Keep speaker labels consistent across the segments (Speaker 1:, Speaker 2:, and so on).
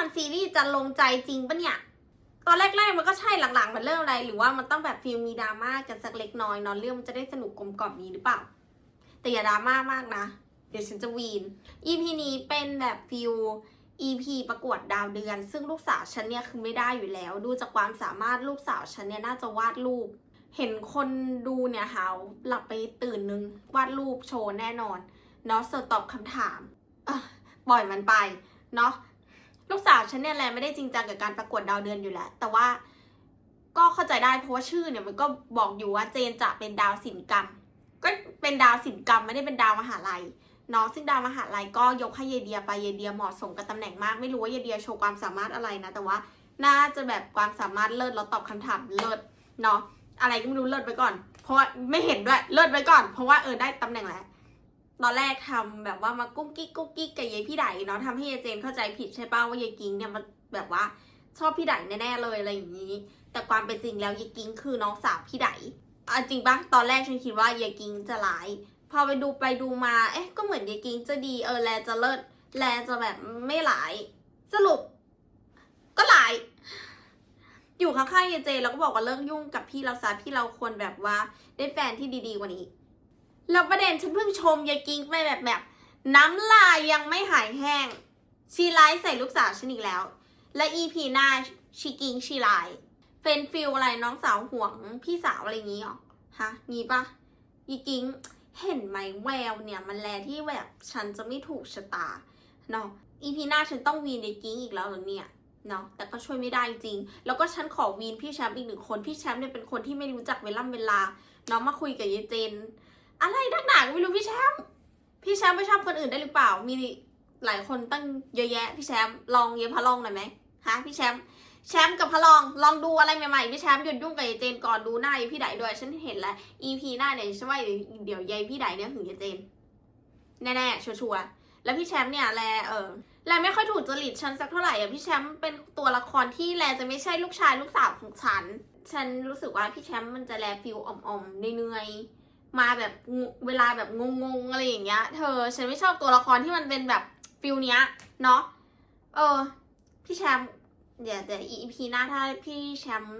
Speaker 1: ันซีรีส์จะลงใจจริงปะเนี่ย ตอนแรกๆมันก็ใช่หลังๆมันเริ่มอะไร หรือว่ามันต้องแบบฟิลมีดราม่ากันสักเล็กน้อยเนอนเรื่องมันจะได้สนุกกลมกล่อมนี้หรือเปล่า แต่อย่าดราม่ามากนะ เดี๋ยวฉันจะวีน EP นี้เป็นแบบฟิล EP ประกวดดาวเดือน ซึ่งลูกสาวฉันเนี่ยคือไม่ได้อยู่แล้ว ดูจากความสามารถลูกสาวฉันเนี่ยน่าจะวาดรูป เห็นคนดูเนี่ยหาวหลับไปตื่นนึงวาดรูปโชว์แน่นอนเนาะส่วนตอบคำถามอะปล่อยมันไปเนาะ ลูกสาวฉันเนี่ยแหละไม่ได้จริงจังกับการประกวดดาวเดือนอยู่แล้ว แต่ว่าก็เข้าใจได้เพราะว่าชื่อเนี่ยมันก็บอกอยู่ว่าเจนจะเป็นดาวศิลกรรม ก็เป็นดาวศิลกรรมไม่ได้เป็นดาวมหาลัยเนาะซึ่งดาวมหาลัยก็ยกให้เยเดียไปเยเดียเหมาะสมกับตำแหน่งมากไม่รู้ว่าเยเดียโชว์ความสามารถอะไรนะ แต่ว่าน่าจะแบบความสามารถเลิศแล้วตอบคำถามเลิศเนาะอะไรก็ไม่รู้เลิศไว้ก่อน เพราะไม่เห็นด้วยเลิศไว้ก่อน เพราะว่าเออได้ตำแหน่งแล้ว ตอนแรกทำแบบว่ามากุ๊กกิ๊กกุ๊กกิ๊กกับยายพี่ไดเนาะทำให้ยายเจนเข้าใจผิดใช่ป่าวว่ายายกิ้งเนี่ยมันแบบว่าชอบพี่ไดแน่ๆเลยอะไรอย่างนี้ แต่ความเป็นจริงแล้วยายกิ้งคือน้องสาวพี่ไดอะจริงปะตอนแรกฉันคิดว่ายายกิ้งจะร้ายพอไปดูไปดูมา เอ๊ะ ก็เหมือนยายกิ้งจะดี เออ แลจะเลิศ แลจะแบบไม่หลาย สรุป ก็หลาย อยู่ข้างๆยายเจ แล้วก็บอกว่าเลิกยุ่งกับพี่เราซะพี่เราควรแบบว่าได้แฟนที่ดีๆกว่านี้ แล้วประเด็นฉันเพิ่งชมยายกิ้งไปแบบแบบ น้ำลายยังไม่หายแห้ง ชีไลท์ใส่ลูกสาวฉันอีกแล้ว และอีพีหน้าชีกิ้งชีไลท์เฟนฟิลอะไรน้องสาวห่วงพี่สาวอะไรอย่างงี้หรอฮะงี้ปะยีกิ้งเห็นไหมแววเนี่ยมันแลที่แบบฉันจะไม่ถูกชะตาเนาะอีพีหน้าฉันต้องวีนในกิ้งอีกแล้วเหรอเนี่ยเนาะแต่ก็ช่วยไม่ได้จริง แล้วก็ฉันขอวีนพี่แชมป์อีกหนึ่งคน พี่แชมป์เนี่ยเป็นคนที่ไม่รู้จักเวล่ำเวลาเนาะมาคุยกับยายเจน อะไรนักหนาก็ไม่รู้พี่แชมป์พี่แชมป์ไม่ชอบคนอื่นได้หรือเปล่า มีหลายคนตั้งเยอะแยะ พี่แชมป์ลองเยพะลองหน่อยไหมฮะพี่แชมป์แชมป์กับพะลองลองดูอะไรใหม่ๆพี่แชมป์หยุดยุ่งกับยายเจนก่อนดูหน้ายายพี่ไดด้วยฉันเห็นแล้ว EP หน้าเนี่ยฉันว่าเดี๋ยวยายพี่ไดเนี่ยหึงยายเจนแน่ๆชัวร์ๆแล้วพี่แชมป์เนี่ยแลเออแลไม่ค่อยถูกจริตฉันสักเท่าไหร่อะพี่แชมป์เป็นตัวละครที่แลจะไม่ใช่ลูกชายลูกสาวของฉัน ฉันรู้สึกว่าพี่แชมป์มันจะแลฟิลอ่อมๆเหนื่อยๆ มาแบบเวลาแบบงงๆอะไรอย่างเงี้ย เธอ ฉันไม่ชอบตัวละครที่มันเป็นแบบฟิลเนี้ยเนาะเออ พี่แชมป์เดี๋ยวแต่ EP หน้าถ้าพี่แชมป์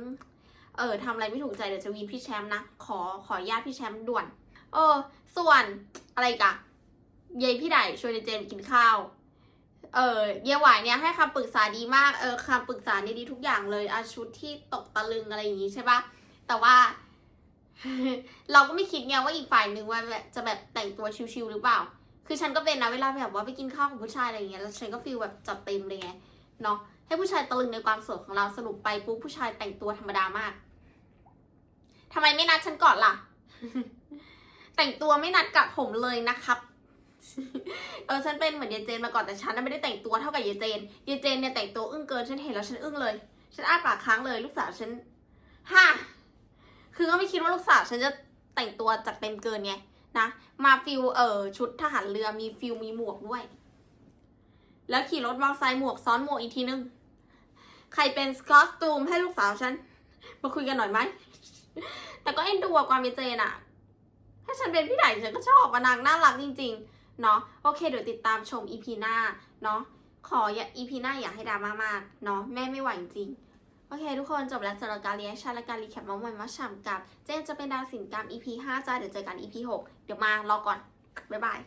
Speaker 1: เออทำอะไรไม่ถูกใจเดี๋ยวจะวีนพี่แชมป์นะขอขอญาตพี่แชมป์ด่วน เออ ส่วนอะไรกะเยยพี่ไดชวนเจนกินข้าว เออเยายหวายเนี่ยให้คำปรึกษาดีมากเออคำปรึกษานี่ดีทุกอย่างเลยอาชุดที่ตกตะลึงอะไรอย่างงี้ใช่ปะแต่ว่า เราก็ไม่คิดไงว่าอีกฝ่ายหนึ่งว่าแบบจะแบบแต่งตัวชิวๆหรือเปล่า คือฉันก็เป็นนะเวลาแบบว่าไปกินข้าวกับผู้ชายอะไรเงี้ยแล้วฉันก็ฟีลแบบจัดเต็มเลยไงเนาะให้ผู้ชายตะลึงในความสวยของเราสรุปไปปุ๊บผู้ชายแต่งตัวธรรมดามากทำไมไม่นัดฉันก่อนล่ะ แต่งตัวไม่นัดกับผมเลยนะครับเออฉันเป็นเหมือนเยเจนมาก่อนแต่ฉันไม่ได้แต่งตัวเท่ากับเยเจนเยเจนเนี่ยแต่งตัวอึ้งเกินฉันเห็นแล้วฉันอึ้งเลย ฉันอ้าปากค้างเลย ลูกสาวฉันฮ่า ก็ไม่คิดว่าลูกสาวฉันจะแต่งตัวจัดเต็มเกินไงนะ มาฟิลเออชุดทหารเรือมีฟิลมีหมวกด้วย แล้วขี่รถมอเตอร์ไซค์หมวกซ้อนหมวกอีกทีนึง ใครเป็นคอสตูมให้ลูกสาวฉัน มาคุยกันหน่อยไหม แต่ก็เอ็นดูความเป็นเจนอะถ้าฉันเป็นพี่ไหนฉันก็ชอบอนางน่ารักจริง ๆ เนาะโอเคเดี๋ยวติดตามชมอีพีหน้า เนาะขออย่าอีพีหน้าอย่าให้ดราม่ามากเนาะแม่ไม่ไหวจริง โอเค ทุกคนจบแล้วสำหรับการเรียนชันและการรีแคปมาใหม่มาฉ่ำกับ เจนจะเป็นดาวสินกรรม EP 5จ้าเดี๋ยวเจอกัน EP 6 เดี๋ยวมารอก่อน บ๊ายบาย